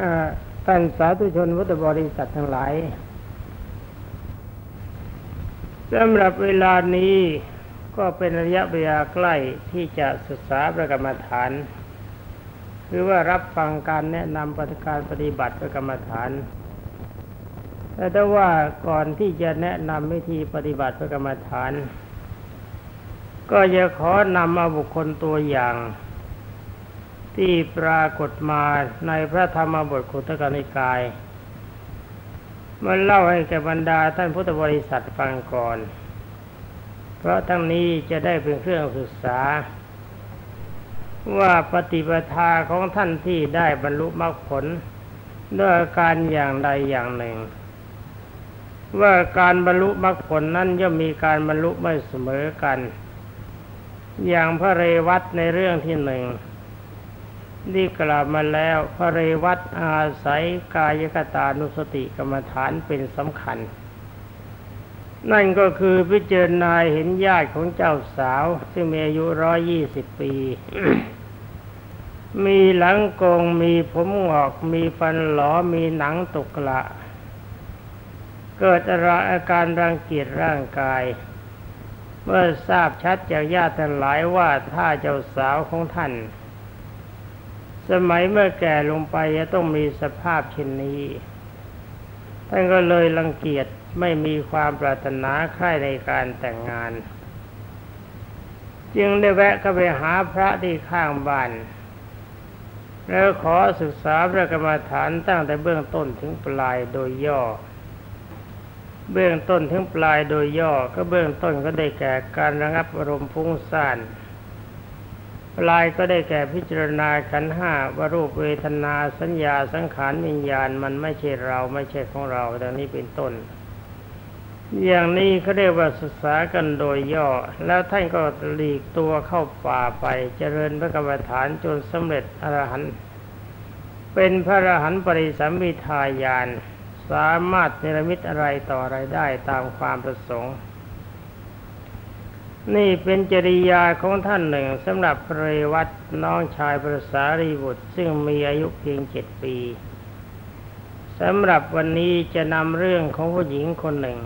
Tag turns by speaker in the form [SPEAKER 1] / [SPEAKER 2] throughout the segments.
[SPEAKER 1] อ่าท่านสาธุชนพุทธบริษัททั้งหลายสำหรับเวลานี้ก็เป็นระยะเวลาใกล้ที่จะศึกษาประกรรมฐาน คือว่ารับฟังการแนะนำปฏิการปฏิบัติประกรรมฐาน แต่ถ้าว่าก่อนที่จะแนะนำวิธีปฏิบัติประกรรมฐาน ก็จะขอนำเอาบุคคลตัวอย่าง ที่ปรากฏมาในพระธรรมบทขุตกนิกายมาเล่าให้แก่บรรดาท่านพุทธบริษัทฟังก่อน เพราะทั้งนี้จะได้เป็นเครื่องศึกษา ว่าปฏิปทาของท่านที่ได้บรรลุมรรคผลด้วยอาการอย่างใดอย่างหนึ่ง ว่าการบรรลุมรรคผลนั้นย่อมมีการบรรลุไม่เสมอกัน อย่างพระเรวัตในเรื่องที่หนึ่ง ที่กล่าวมาแล้วพระเรวัตอาศัยกายกตานุสติกรรมฐานเป็นสำคัญ นั่นก็คือพิจารณาเห็นญาติของเจ้าสาว ซึ่งมีอายุร้อยยี่สิบปี มีหลังโกงมีผมหงอก มีฟันหลอมีหนังตกละ เกิดอาการรังเกียจร่างกาย เมื่อทราบชัดจากญาติทั้งหลายว่าถ้าเจ้าสาวของท่าน สมัยเมื่อแก่ลงไปจะต้องมีสภาพเช่นนี้ท่านก็เลยรังเกียจไม่มีความปรารถนาใคร่ในการแต่งงาน จึงได้แวะเข้าไปหาพระที่ข้างบ้านแล้วขอศึกษาพระกรรมฐานตั้งแต่เบื้องต้นถึงปลายโดยย่อ เบื้องต้นถึงปลายโดยย่อก็เบื้องต้นก็ได้แก่การระงับอารมณ์ฟุ้งซ่าน ปลายก็ได้แก่พิจารณาขันห้าวรูปเวทนาสัญญาสังขารวิญญาณมันไม่ใช่เราไม่ใช่ของเราดังนี้เป็นต้น อย่างนี้เขาเรียกว่าศึกษากันโดยย่อ แล้วท่านก็หลีกตัวเข้าป่าไปเจริญพระกรรมฐานจนสำเร็จอรหันต์เป็นพระอรหันต์ปริสัมมิทายาน สามารถเนรมิตอะไรต่ออะไรได้ตามความประสงค์ นี่เป็นจริยาของท่านหนึ่งสำหรับเรวัตน้องชายพระสารีบุตร ซึ่งมีอายุเพียงเจ็ดปีสำหรับวันนี้จะนำเรื่องของผู้หญิงคนหนึ่ง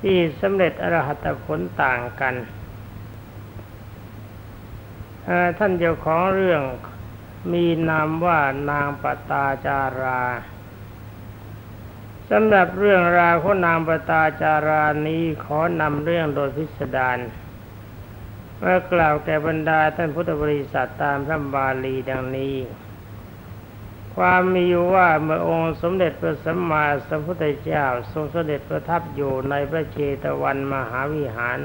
[SPEAKER 1] ที่สำเร็จอรหัตผลต่างกัน ท่านเจ้าของเรื่องมีนามว่านางปตาจารา สำหรับเรื่องราวของนางปตาจารานี้ขอนำเรื่องโดยพิสดารเมื่อกล่าวแก่บรรดาท่านพุทธบริษัทตามพระบาลีดังนี้ ความมีอยู่ว่าเมื่อองค์สมเด็จพระสัมมาสัมพุทธเจ้า ทรงเสด็จประทับอยู่ในพระเชตวันมหาวิหาร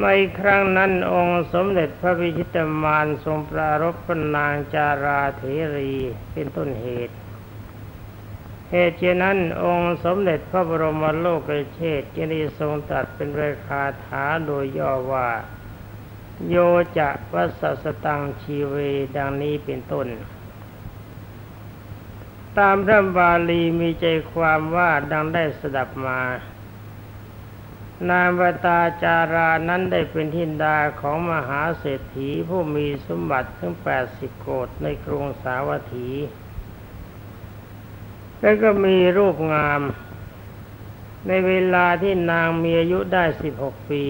[SPEAKER 1] ในครั้งนั้นองค์สมเด็จพระวิชิตมารทรงปรารภพระนางจาราเถรีเป็นต้นเหตุ เหตุฉะนั้นองค์สมเด็จพระบรมโลกเชษจึงได้ทรงตรัสเป็นเรคาถาโดยย่อว่า โยจะวัสสตังชีเวดังนี้เป็นต้น ตามพระบาลีมีใจความว่าดังได้สดับมา นามวตาจารานั้นได้เป็นทินดาของมหาเศรษฐีผู้มีสมบัติถึงแปดสิบโกดในกรุงสาวัตถี แล้วก็มีรูปงาม ในเวลาที่นางมีอายุได้สิบหกปี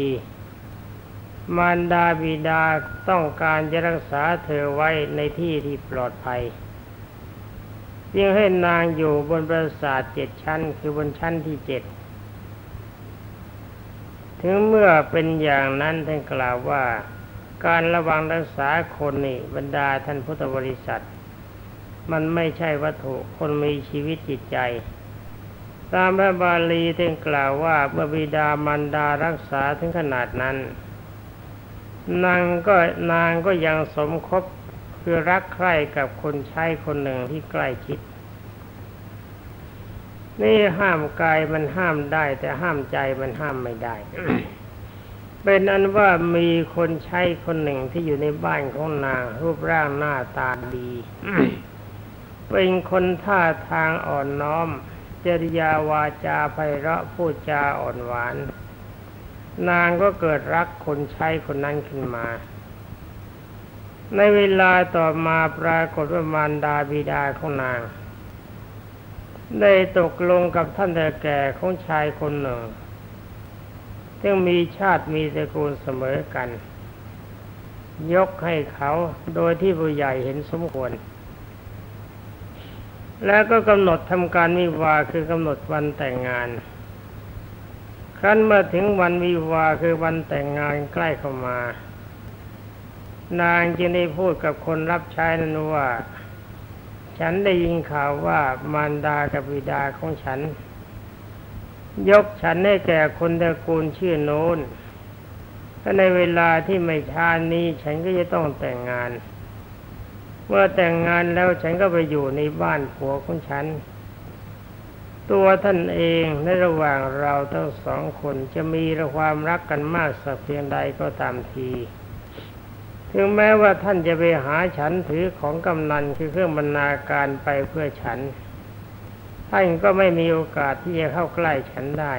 [SPEAKER 1] มารดาบิดาต้องการจะรักษาเธอไว้ในที่ที่ปลอดภัยจึงให้นางอยู่บนปราสาทเจ็ดชั้น คือบนชั้นที่เจ็ดถึงเมื่อเป็นอย่างนั้นท่านกล่าวว่า การระวังรักษาคนนี่บรรดาท่านพุทธบริษัท มันไม่ใช่วัตถุคนมีชีวิตจิตใจ ตามพระบาลีท่านกล่าวว่าเมื่อบิดามารดารักษาถึงขนาดนั้น นางก็นางก็ยังสมคบคือรักใคร่กับคนใช้คนหนึ่งที่ใกล้ชิด นี่ห้ามกายมันห้ามได้ แต่ห้ามใจมันห้ามไม่ได้ เป็นอันว่ามีคนใช้คนหนึ่งที่อยู่ในบ้านของนาง รูปร่างหน้าตาดี เป็นคนท่าทางอ่อนน้อม จริยาวาจาไพเราะพูดจาอ่อนหวาน นางก็เกิดรักคนใช้คนนั้นขึ้นมา ในเวลาต่อมาปรากฏว่ามารดาบิดาของนาง ได้ตกลงกับท่านแต่แก่ของชายคนหนึ่งซึ่งมีชาติมีตระกูลเสมอกัน ยกให้เขาโดยที่ผู้ใหญ่เห็นสมควร แล้วก็กำหนดทำการวิวาคือกำหนดวันแต่งงาน ครั้นเมื่อถึงวันวิวาคือวันแต่งงานใกล้เข้ามา นางจึงได้พูดกับคนรับใช้นั้นว่า ฉันได้ยินข่าวว่ามารดากับบิดาของฉัน ยกฉันให้แก่คนตระกูลชื่อโน้นถ้าในเวลาที่ไม่ช้านี้ฉันก็จะต้องแต่งงาน เมื่อแต่งงานแล้วฉันก็ไปอยู่ในบ้านผัวของฉัน ตัวท่านเองในระหว่างเราทั้งสองคนจะมีความรักกันมากสักเพียงใดก็ตามที ถึงแม้ว่าท่านจะไปหาฉันถือของกำนันคือเครื่องบรรณาการไปเพื่อฉัน ท่านก็ไม่มีโอกาสที่จะเข้าใกล้ฉันได้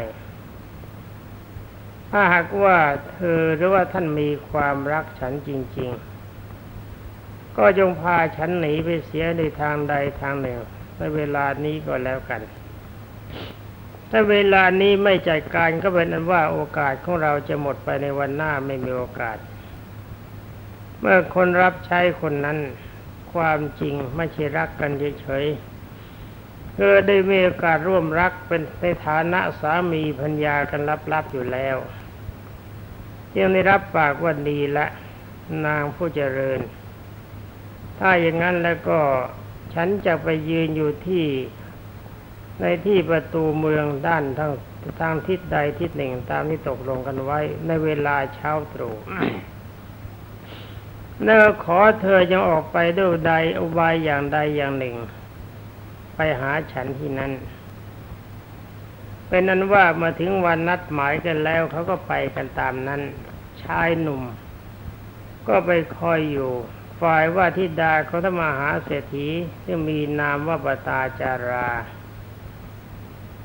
[SPEAKER 1] ถ้าหากว่าเธอหรือว่าท่านมีความรักฉันจริง ๆ ก็จงพาฉันหนีไปเสียในทางใดทางหนึ่งในเวลานี้ก็แล้วกัน ถ้าเวลานี้ไม่จัดการก็เป็นอันว่าโอกาสของเราจะหมดไปในวันหน้าไม่มีโอกาส เมื่อคนรับใช้คนนั้น ความจริงไม่ใช่รักกันเฉยๆเธอได้มีโอกาสร่วมรักเป็นในฐานะสามีพัญญากันลับๆอยู่แล้วยังได้รับปากว่าดีละ นางผู้เจริญ ถ้าอย่างนั้นแล้วก็ฉันจะไปยืนอยู่ที่ในที่ประตูเมืองด้านทางทางทิศใดทิศหนึ่ง ตามที่ตกลงกันไว้ในเวลาเช้าตรู่แล้วขอเธอจงออกไปด้วยใดอุบายอย่างใดอย่างหนึ่ง ไปหาฉันที่นั้นเป็นนั้นว่ามาถึงวันนัดหมายกันแล้วเขาก็ไปกันตามนั้น ชายหนุ่ม ก็ไปคอยอยู่ ฝ่ายว่าทิดาเขาทมาหาเศรษฐีซึ่งมีนามว่าปตาจารา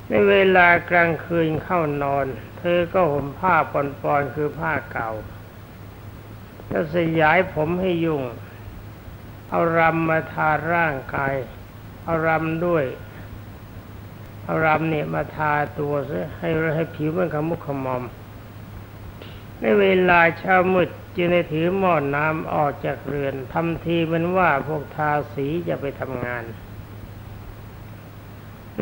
[SPEAKER 1] ในเวลากลางคืนเข้านอน เธอก็ห่มผ้าปอนๆคือผ้าเก่า แล้วสยายผมให้ยุ่ง เอารำมาทาร่างกาย เอารำด้วย เอารำเนี่ยมาทาตัวซะให้ให้ผิวมันขมุกขมอม ในเวลาเช้ามืดจึงได้ถือหม้อนน้ำออกจากเรือนทำทีเหมันว่าพวกทาสีจะไปทำงาน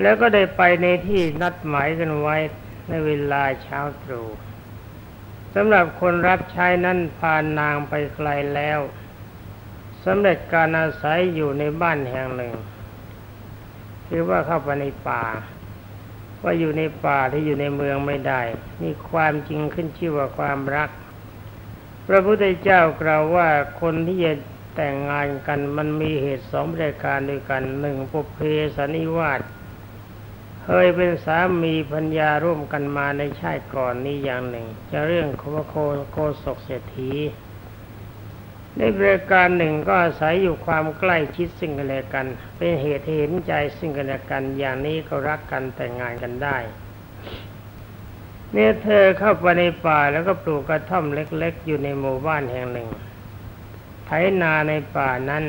[SPEAKER 1] แล้วก็ได้ไปในที่นัดหมายกันไว้ในเวลาเช้าตรู่สำหรับคนรับใช้นั้นพานางไปไกลแล้วสำเร็จการอาศัยอยู่ในบ้านแห่งหนึ่งหรือว่าเข้าไปในป่า ว่าอยู่ในป่าที่อยู่ในเมืองไม่ได้ นี่ความจริงขึ้นชื่อว่าความรัก พระพุทธเจ้ากล่าวว่าคนที่จะแต่งงานกันมันมีเหตุสองประการด้วยกันหนึ่งปุเพสนิวาสเคยเป็นสามีพัญญาร่วมกันมาในชาติก่อนนี้อย่างหนึ่ง จะเรื่องโคโคโคศกเศรษฐี ในประการหนึ่งก็อาศัยอยู่ความใกล้ชิดซึ่งกันและกัน เป็นเหตุเห็นใจซึ่งกันและกัน อย่างนี้ก็รักกันแต่งงานกันได้เนี่ยเธอเข้าไปในป่าแล้วก็ปลูกกระท่อมเล็ก ๆ อยู่ในหมู่บ้านแห่งหนึ่ง ไถนาในป่านั้น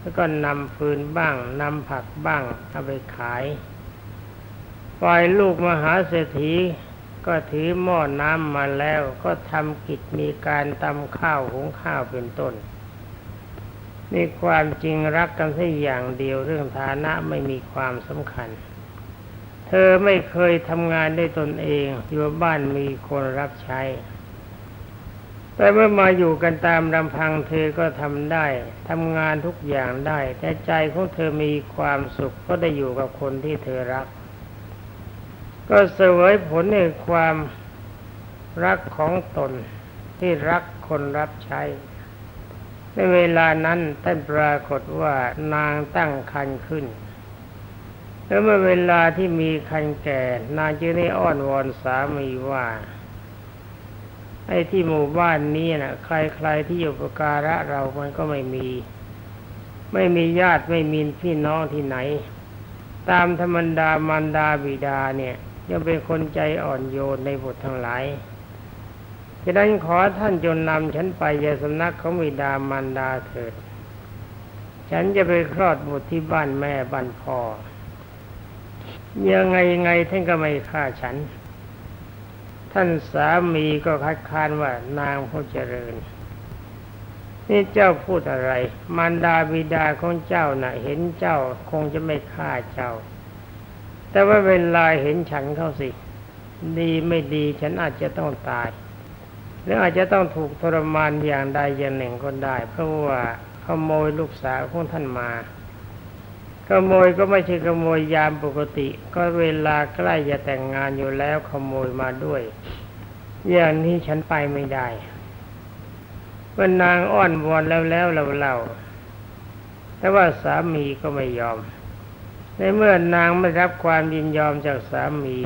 [SPEAKER 1] แล้วก็นำฟืนบ้างนำผักบ้างเอาไปขายฝ่ายลูกมหาเศรษฐี ก็ถือหม้อน้ำมาแล้วก็ทำกิจมีการตำข้าวหุงข้าวเป็นต้นนี่ความจริงรักกันแค่อย่างเดียวเรื่องฐานะไม่มีความสำคัญ เธอไม่เคยทำงานได้ตนเองอยู่บ้านมีคนรับใช้ แต่เมื่อมาอยู่กันตามลำพังเธอก็ทำได้ทำงานทุกอย่างได้ แต่ใจของเธอมีความสุขก็ได้อยู่กับคนที่เธอรัก ก็เสวยผลในความรักของตนที่รักคนรับใช้ ในเวลานั้นท่านปรากฏว่านางตั้งคันขึ้น แล้วเมื่อเวลาที่มีคันแก่ นางจึงได้อ้อนวอนสามีว่า ไอ้ที่หมู่บ้านนี้นะ่ะ ใครๆที่อยู่ประการะเรามันก็ไม่มี ไม่มีญาติไม่มีพี่น้องที่ไหน ตามธรรมดามารดาบิดาเนี่ย ยังเป็นคนใจอ่อนโยนในบททั้งหลายฉะนั้นขอท่านจงนำฉันไปยังสำนักของบิดามารดาเถิด ฉันจะไปคลอดบุตรที่บ้านแม่บ้านพ่อยังไงยังไงท่านก็ไม่ฆ่าฉัน ท่านสามีก็คัดค้านว่านางผู้เจริญ นี่เจ้าพูดอะไร มารดาบิดาของเจ้าน่ะ เห็นเจ้าคงจะไม่ฆ่าเจ้า แต่ว่าเวลาเห็นฉันเข้าสิ ดีไม่ดีฉันอาจจะต้องตาย หรืออาจจะต้องถูกทรมานอย่างใดอย่างหนึ่งก็ได้ เพราะว่าขโมยลูกสาวของท่านมาขโมยก็ไม่ใช่ขโมยยามปกติ ก็เวลาใกล้จะแต่งงานอยู่แล้วขโมยมาด้วย อย่างนี้ฉันไปไม่ได้เมื่อนางอ้อนวอนแล้วแล้วเราเล่าแต่ว่าสามีก็ไม่ยอม ในเมื่อนางไม่รับความยินยอมจากสามี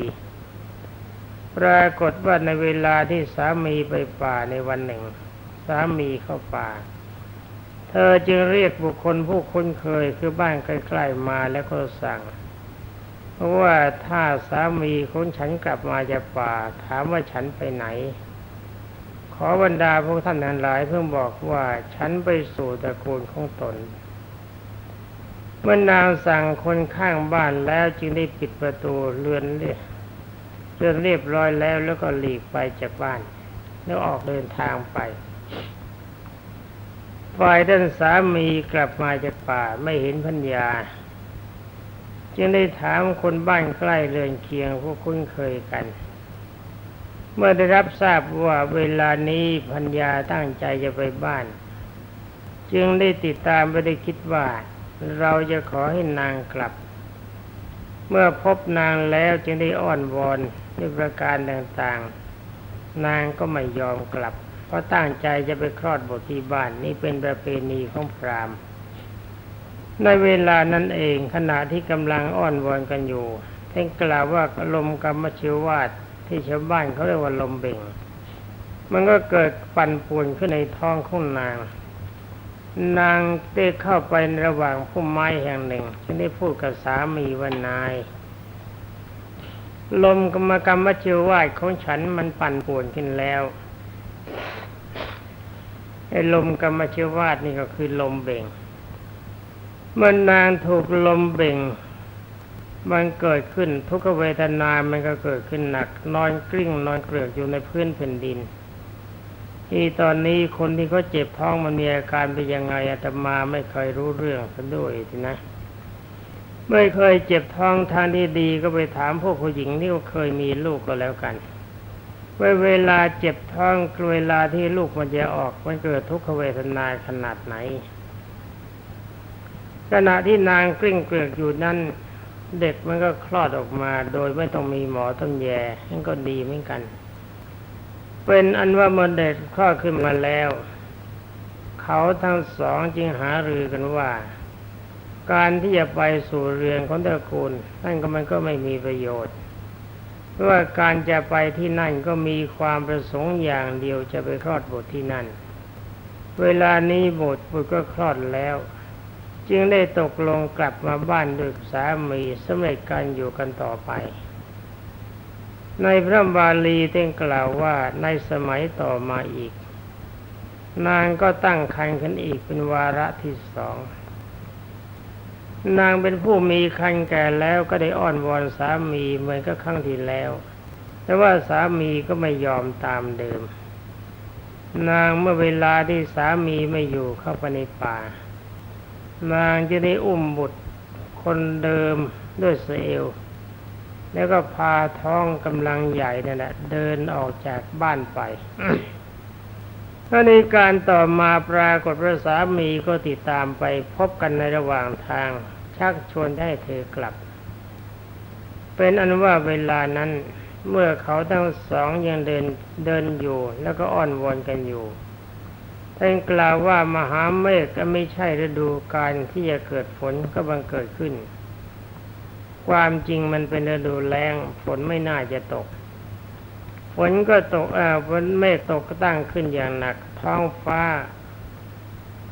[SPEAKER 1] ปรากฏว่าในเวลาที่สามีไปป่าในวันหนึ่ง สามีเข้าป่า เธอจึงเรียกบุคคลผู้คุ้นเคยคือบ้านใกล้ๆมาแล้วก็สั่งเพราะว่าถ้าสามีของฉันกลับมาจากป่า ถามว่าฉันไปไหน ขอบรรดาพวกท่านทั้งหลายเพิ่งบอกว่าฉันไปสู่ตระกูลของตน เมื่อนางสั่งคนข้างบ้านแล้วจึงได้ปิดประตูเรือนเรียเรือนเรียบร้อยแล้วแล้วก็หลีกไปจากบ้าน แล้วออกเดินทางไปฝ่ายท่านสามีกลับมาจากป่าไม่เห็นพัญญา จึงได้ถามคนบ้านใกล้เรือนเคียงผู้คุ้นเคยกัน เมื่อได้รับทราบว่าเวลานี้พัญญาตั้งใจจะไปบ้าน จึงได้ติดตามไปได้คิดว่า เราจะขอให้นางกลับ เมื่อพบนางแล้วจึงได้อ้อนวอนด้วยประการต่างๆ นางก็ไม่ยอมกลับ เพราะตั้งใจจะไปคลอดบุตรที่บ้านนี่เป็นประเพณีของพราหมณ์ ในเวลานั้นเองขณะที่กำลังอ้อนวอนกันอยู่ท่านกล่าวว่าลมกรรมชิววาดที่ชาวบ้านเขาเรียกว่าลมเบ่ง มันก็เกิดปั่นป่วนขึ้นในท้องของนาง นางได้เข้าไประหว่างพุ่มไม้แห่งหนึ่งจึงได้พูดกับสามีว่านาย ลมกรรมกรรมวชิววาดของฉันมันปั่นป่วนขึ้นแล้วไอ้ลมกรรมชิววาดนี่ก็คือลมเบ่ง เมื่อนางถูกลมเบ่ง มันเกิดขึ้นทุกเวทนา มันก็เกิดขึ้นหนัก นอนกลิ้งนอนเกลือกอยู่ในพื้นแผ่นดิน ที่ตอนนี้คนที่เขาเจ็บท้องมันมีอาการเป็นยังไงอาตมาไม่เคยรู้เรื่องกันด้วยทีนะไม่เคยเจ็บท้องทางที่ดีก็ไปถามพวกผู้หญิงที่เขาเคยมีลูกก็แล้วกันว่าเวลาเจ็บท้องเวลาที่ลูกมันจะออกมันเกิดทุกขเวทนาขนาดไหน ขณะที่นางกลิ้งเกลือกอยู่นั้นเด็กมันก็คลอดออกมา โดยไม่ต้องมีหมอต้องแย่นั่นก็ดีเหมือนกัน เป็นอันว่าเมื่อเด็กคลอดขึ้นมาแล้ว เขาทั้งสองจึงหารือกันว่า การที่จะไปสู่เรือนของตระกูลนั่นก็มันก็ไม่มีประโยชน์เพราะว่าการจะไปที่นั่นก็มีความประสงค์อย่างเดียวจะไปคลอดบุตรที่นั่น เวลานี้บุตรบุตรก็คลอดแล้ว จึงได้ตกลงกลับมาบ้านด้วยสามีสำเร็จการอยู่กันต่อไป ในพระบาลีเต้งกล่าวว่าในสมัยต่อมาอีก นางก็ตั้งครรภ์ขึ้นอีกเป็นวาระที่สอง นางเป็นผู้มีคันแก่แล้วก็ได้อ้อนวอนสามีเหมือนกับครั้งที่แล้ว แต่ว่าสามีก็ไม่ยอมตามเดิม นางเมื่อเวลาที่สามีไม่อยู่เข้าไปในป่า นางจะได้อุ้มบุตรคนเดิมด้วยเสเอว แล้วก็พาท้องกำลังใหญ่นั่นแหละเดินออกจากบ้านไปถ้าในการต่อมาปรากฏพระสามีก็ติดตามไปพบกันในระหว่างทาง ชักชวนให้เธอกลับ เป็นอันว่าเวลานั้นเมื่อเขาทั้งสองยังเดินเดินอยู่ แล้วก็อ้อนวอนกันอยู่ท่านกล่าวว่ามหาเมฆก็ไม่ใช่ฤดูการที่จะเกิดฝนก็บังเกิดขึ้น ความจริงมันเป็นฤดูแล้งฝนไม่น่าจะตก ฝนก็ตกอ่าฝนเมฆตกก็ตั้งขึ้นอย่างหนัก ท้องฟ้า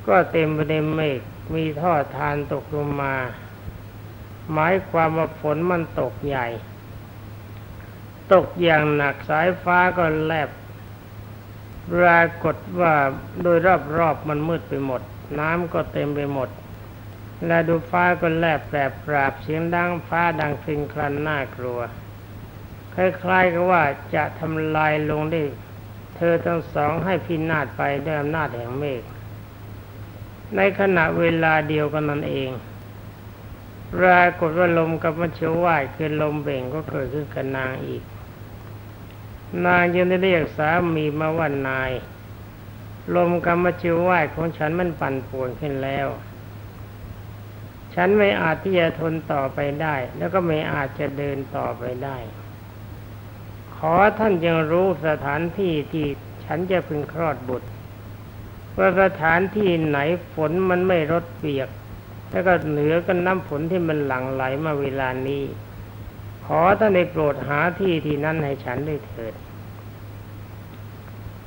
[SPEAKER 1] ก็เต็มไปด้วยเมฆมีท่อทานตกลงมา หมายความว่าฝนมันตกใหญ่ ตกอย่างหนักสายฟ้าก็แลบปรากฏว่าโดยรอบๆมันมืดไปหมด น้ำก็เต็มไปหมด และดูฟ้าก็แลบแปรปราบเสียงดังฟ้าดังคริงครันน่ากลัว คล้ายๆกับว่าจะทำลายลงได้เธอทั้งสองให้พินาศไปด้วยอำนาจแห่งเมฆในขณะเวลาเดียวกันนั่นเองปรากฏว่าลมกับมัชวายคือลมเบ่งก็เกิดขึ้นกับนางอีก นางยังได้เรียกสามีมาว่านาย ลมกรรมชิวไหวของฉันมันปั่นป่วนขึ้นแล้ว ฉันไม่อาจที่จะทนต่อไปได้ แล้วก็ไม่อาจจะเดินต่อไปได้ ขอท่านยังรู้สถานที่ที่ฉันจะพึงคลอดบุตรว่าสถานที่ไหนฝนมันไม่รดเปียก แล้วก็เหนือก็น้ำฝนที่มันหลั่งไหลมาเวลานี้ ขอท่านได้โปรดหาที่ที่นั้นให้ฉันด้วยเถิด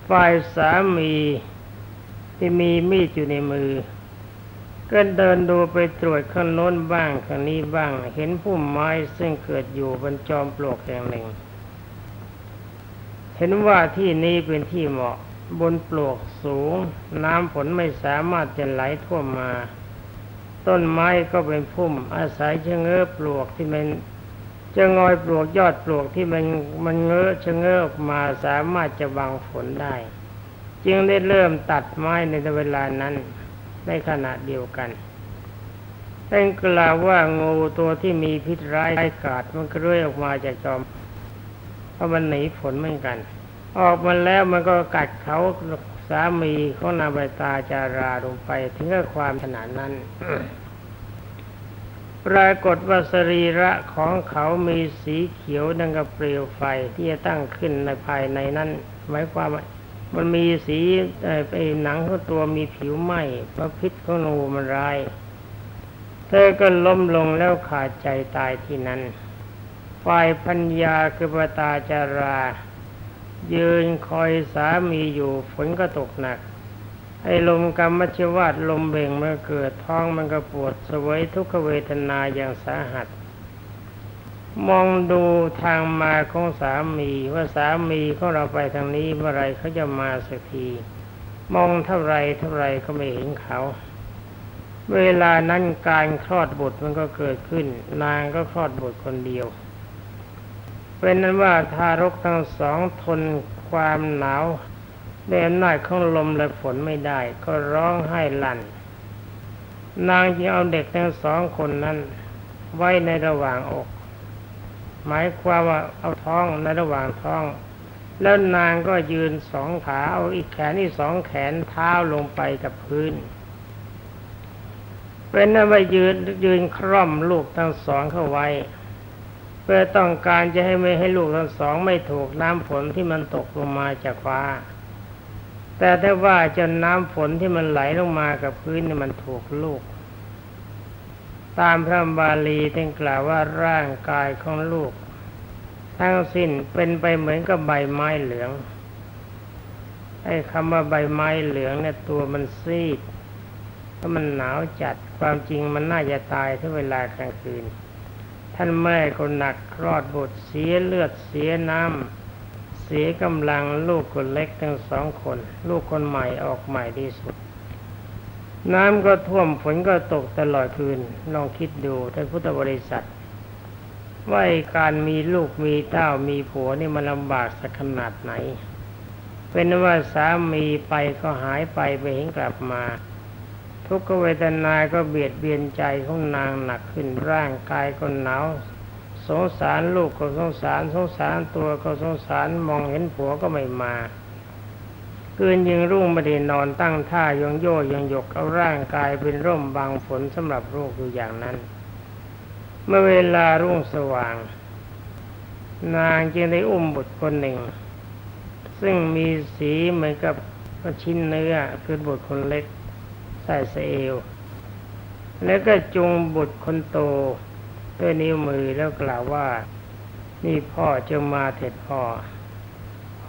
[SPEAKER 1] ฝ่ายสามีที่มีมีดอยู่ในมือ ก็เดินดูไปตรวจข้างโน้นบ้างข้างนี้บ้าง เห็นพุ่มไม้ซึ่งเกิดอยู่บนจอมปลวกแห่งหนึ่ง เห็นว่าที่นี้เป็นที่เหมาะบนปลวกสูง น้ำฝนไม่สามารถจะไหลท่วมมา ต้นไม้ก็เป็นพุ่ม อาศัยเชงเง้อปลวกที่มันจะงอยปลวกยอดปลวกที่มันมันเงอะชะเง้อออกมาสามารถจะบังฝนได้ จึงได้เริ่มตัดไม้ในเวลานั้น ในขณะเดียวกันเป็นกล่าวว่างูตัวที่มีพิษร้ายกาดมันก็เรื่อยออกมาจากจอมเพราะมันหนีฝนเหมือนกัน ออกมาแล้วมันก็กัดเขาสามีของนางใบตาจาราลงไปถึงกับความขนาดนั้นปรากฏว่าสรีระของเขามีสีเขียวดังกับเปลวไฟที่จะตั้งขึ้นในภายในนั้นหมายความว่า มันมีสีไอ้หนังของตัวมีผิวไหม้เพราะพิษของงูมันร้าย เธอก็ล้มลงแล้วขาดใจตายที่นั้น ฝ่ายพัญญาคือปตาจารา ยืนคอยสามีอยู่ฝนก็ตกหนัก ไอ้ลมกรรมชวาดลมเบ่งเมื่อเกิดท้องมันก็ปวดสวยทุกขเวทนาอย่างสาหัส มองดูทางมาของสามีว่าสามีของเราไปทางนี้เมื่อไรเขาจะมาสักที มองเท่าไรเท่าไรก็ไม่เห็นเขา เวลานั้นการคลอดบุตรมันก็เกิดขึ้น นางก็คลอดบุตรคนเดียว เป็นนั้นว่าทารกทั้งสองทนความหนาวด้วยอำนาจของลมและฝนไม่ได้ ก็ร้องไห้ลั่น นางจึงเอาเด็กทั้งสองคนนั้นไว้ในระหว่างอก หมายความว่าเอาท้องในระหว่างท้อง แล้วนางก็ยืนสองขาเอาอีกแขนอีกสองแขนเท้าลงไปกับพื้น เป็นนั้นว่ายืนยืนคร่อมลูกทั้งสองเข้าไว้ เพื่อต้องการจะให้ไม่ให้ลูกทั้งสองไม่ถูกน้ำฝนที่มันตกลงมาจากฟ้า แต่ถ้าว่าจนน้ำฝนที่มันไหลลงมากับพื้นนี่มันถูกลูก ตามพระบาลีท่านกล่าวว่าร่างกายของลูก ทั้งสิ้นเป็นไปเหมือนกับใบไม้เหลืองไอ้คำว่าใบไม้เหลืองเนี่ยตัวมันซีดเพราะมันหนาวจัดความจริงมันน่าจะตายถ้าเวลากลางคืน ท่านแม่คนหนักคลอดบุตรเสียเลือดเสียน้ำเสียกำลังลูกคนเล็กทั้งสองคน ลูกคนใหม่ออกใหม่ที่สุด น้ำก็ท่วมฝนก็ตกตลอดคืนลองคิดดูท่านพุทธบริษัท ว่าการมีลูกมีเต้ามีผัวนี่มันลำบากสักขนาดไหน เป็นว่าสามีไปก็หายไปไปเห็นกลับมา ทุกขเวทนาก็เบียดเบียนใจของนางหนักขึ้นร่างกายก็หนาวสงสารลูกก็สงสารสงสารตัวก็สงสารมองเห็นผัวก็ไม่มา คืนยิงรุ่งไม่ได้นอนตั้งท่ายองโยยองหยกเอาร่างกายเป็นร่มบังฝนสำหรับลูกอยู่อย่างนั้น เมื่อเวลารุ่งสว่าง นางจึงได้อุ้มบุตรคนหนึ่ง ซึ่งมีสีเหมือนกับชิ้นเนื้อคือบุตรคนเล็กใส่เสเอว แล้วก็จุงบุตรคนโตด้วยนิ้วมือแล้วกล่าวว่า นี่พ่อจงมาเถิดพ่อ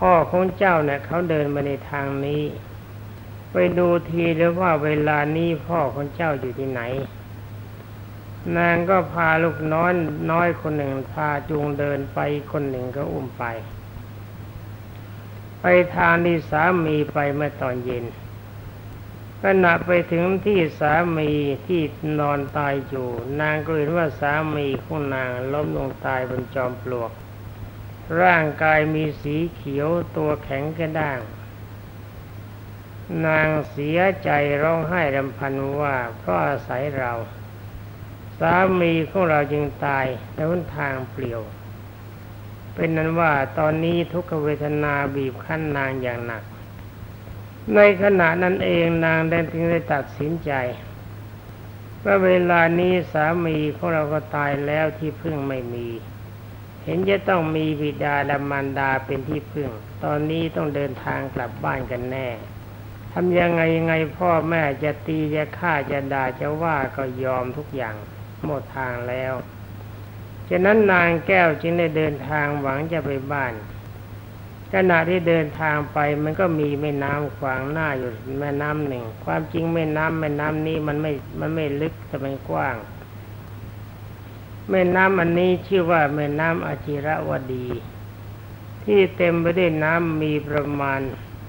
[SPEAKER 1] พ่อของเจ้าเนี่ยเขาเดินมาในทางนี้ ไปดูทีแล้วว่าเวลานี้พ่อของเจ้าอยู่ที่ไหน นางก็พาลูกน้อยน้อยคนหนึ่งพาจูงเดินไปคนหนึ่งก็อุ้มไป ไปทางที่สามีไปเมื่อตอนเย็นขณะไปถึงที่สามีที่นอนตายอยู่ นางก็เห็นว่าสามีของนางล้มลงตายบนจอมปลวก ร่างกายมีสีเขียวตัวแข็งกระด้าง นางเสียใจร้องไห้รำพันว่าเพราะอาศัยเรา สามีของเราจึงตายในหนทางเปลี่ยว เป็นนั้นว่าตอนนี้ทุกขเวทนาบีบคั้นนางอย่างหนัก ในขณะนั้นเองนางได้จึงได้ตัดสินใจว่าเวลานี้สามีของเราก็ตายแล้วที่พึ่งไม่มี เห็นจะต้องมีบิดาและมารดาเป็นที่พึ่ง ตอนนี้ต้องเดินทางกลับบ้านกันแน่ทำยังไงยังไงพ่อแม่จะตีจะฆ่าจะด่าจะว่าก็ยอมทุกอย่างหมดทางแล้วฉะนั้นนางแก้วจึงได้เดินทางหวังจะไปบ้าน ขณะที่เดินทางไปมันก็มีแม่น้ำขวางหน้าอยู่แม่น้ำหนึ่ง ความจริงแม่น้ำแม่น้ำนี้มันไม่มันไม่ลึกแต่มันกว้าง แม่น้ำอันนี้ชื่อว่าแม่น้ำอาจิระวดี ที่เต็มไปด้วยน้ำมีประมาณ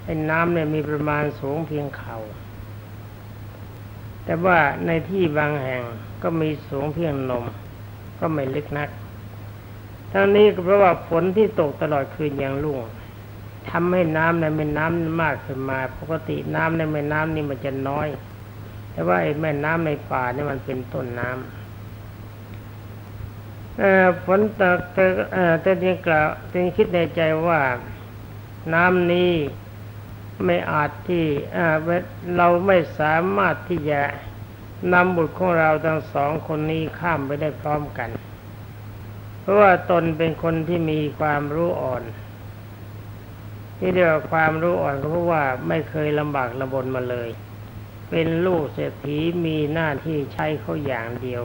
[SPEAKER 1] ไอ้น้ำเนี่ยมีประมาณสูงเพียงเขา่าแต่ว่าในที่บางแห่งก็มีสูงเพียงนม ก็ไม่ลึกนัก ทั้งนี้ก็เพราะว่าฝนที่ตกตลอดคืนอย่างลุ่งทำให้น้ำในแม่น้ำมากขึ้นมา ปกติน้ำในแม่น้ำนี่มันจะน้อย แต่ว่าไอ้แม่น้ำในป่านี่มันเป็นต้นน้ำ ฝนตกเอ่อแต่ยังกล่าวจึงคิดในใจว่าน้ำนี้ไม่อาจที่เอ่อเราไม่สามารถที่จะนำบุตรของเราทั้งสองคนนี้ข้ามไปได้พร้อมกัน เพราะว่าตนเป็นคนที่มีความรู้อ่อน ที่เรียกว่าความรู้อ่อนก็เพราะว่าไม่เคยลำบากลำบนมาเลย เป็นลูกเศรษฐีมีหน้าที่ใช้เขาอย่างเดียว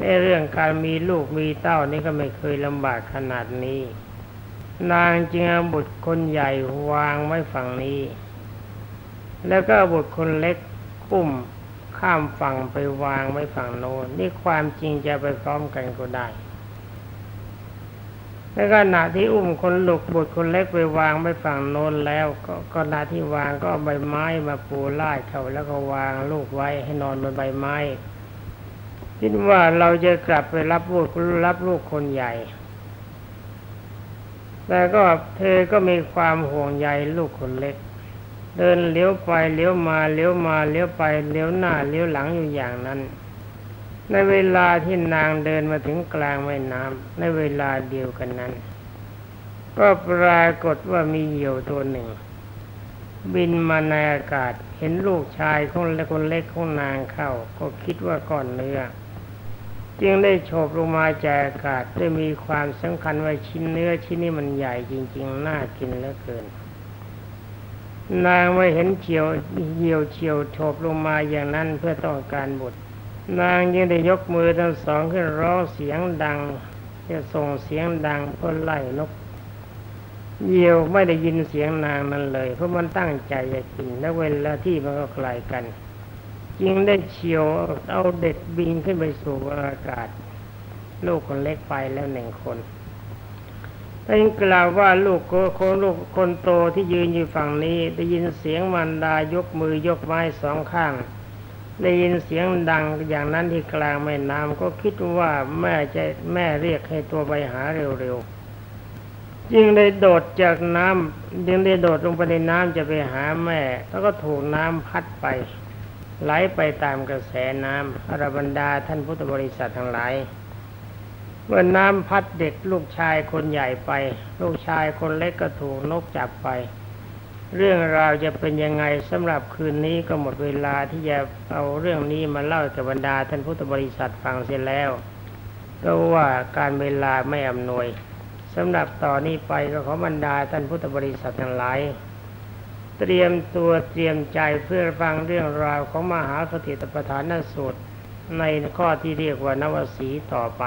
[SPEAKER 1] ในเรื่องการมีลูกมีเต้านี่ก็ไม่เคยลำบากขนาดนี้ นางจึงเอาบุตรคนใหญ่วางไว้ฝั่งนี้ แล้วก็บุตรคนเล็กอุ้มข้ามฝั่งไปวางไว้ฝั่งโน้นนี่ความจริงจะไปพร้อมกันก็ได้ในขณะที่อุ้มคนหลุกบุตรคนเล็กไปวางไว้ฝั่งโน้นแล้ว ก็ขณะที่วางก็เอาใบไม้มาปูไลาดเขาแล้วก็วางลูกไว้ให้นอนบนใบไม้ คิดว่าเราจะกลับไปรับลูกรับลูกคนใหญ่ แต่ก็เธอก็มีความห่วงใยลูกคนเล็ก เดินเลี้ยวไปเลี้ยวมาเลี้ยวมาเลี้ยวไปเลี้ยวหน้าเลี้ยวหลังอยู่อย่างนั้น ในเวลาที่นางเดินมาถึงกลางแม่น้ำในเวลาเดียวกันนั้น ก็ปรากฏว่ามีเหยี่ยวตัวหนึ่ง บินมาในอากาศเห็นลูกชายของคนเล็กของนางเข้า ก็คิดว่าก้อนเนื้อ จึงได้โฉบลงมาจากอากาศได้มีความสำคัญว่าชิ้นเนื้อชิ้นนี้มันใหญ่จริง ๆ น่ากินเหลือเกิน นางไม่เห็นเฉียวเหี่ยวเฉียวโฉบลงมาอย่างนั้นเพื่อต้องการบุตรนางยังได้ยกมือทั้งสองขึ้นร้องเสียงดังจะส่งเสียงดังเพื่อไล่นกเยี่ยวไม่ได้ยินเสียงนางนั้นเลย เพราะมันตั้งใจจะกินและเวลาที่มันก็ไกลกัน จึงได้เฉียวเอาเด็ดบินขึ้นไปสู่อากาศ ลูกคนเล็กไปแล้วหนึ่งคนแต่ยังกล่าวว่าลูกคนลูกคนโตที่ยืนอยู่ฝั่งนี้ ได้ยินเสียงมันดายกมือยกไม้สองข้าง ได้ยินเสียงดังอย่างนั้นที่กลางแม่น้ำก็คิดว่าแม่จะแม่เรียกให้ตัวไปหาเร็วๆจึงได้โดดจากน้ำจึงได้โดดลงไปในน้ำจะไปหาแม่ แล้วก็ถูกน้ำพัดไป ไหลไปตามกระแสน้ำอรบรรดาท่านพุทธบริษัททั้งหลายเมื่อน้ำพัดเด็กลูกชายคนใหญ่ไป ลูกชายคนเล็กก็ถูกนกจับไป เรื่องราวจะเป็นยังไงสำหรับคืนนี้ก็หมดเวลาที่จะเอาเรื่องนี้มาเล่ากับบรรดาท่านพุทธบริษัทฟังเสร็จแล้วก็ว่าการเวลาไม่อำนวยสำหรับต่อนนี้ไปก็ขอบรรดาท่านพุทธบริษัททั้งหลาย เตรียมตัวเตรียมใจเพื่อฟังเรื่องราวของมหาสติปัฏฐานสูตรในข้อที่เรียกว่านวสีต่อไป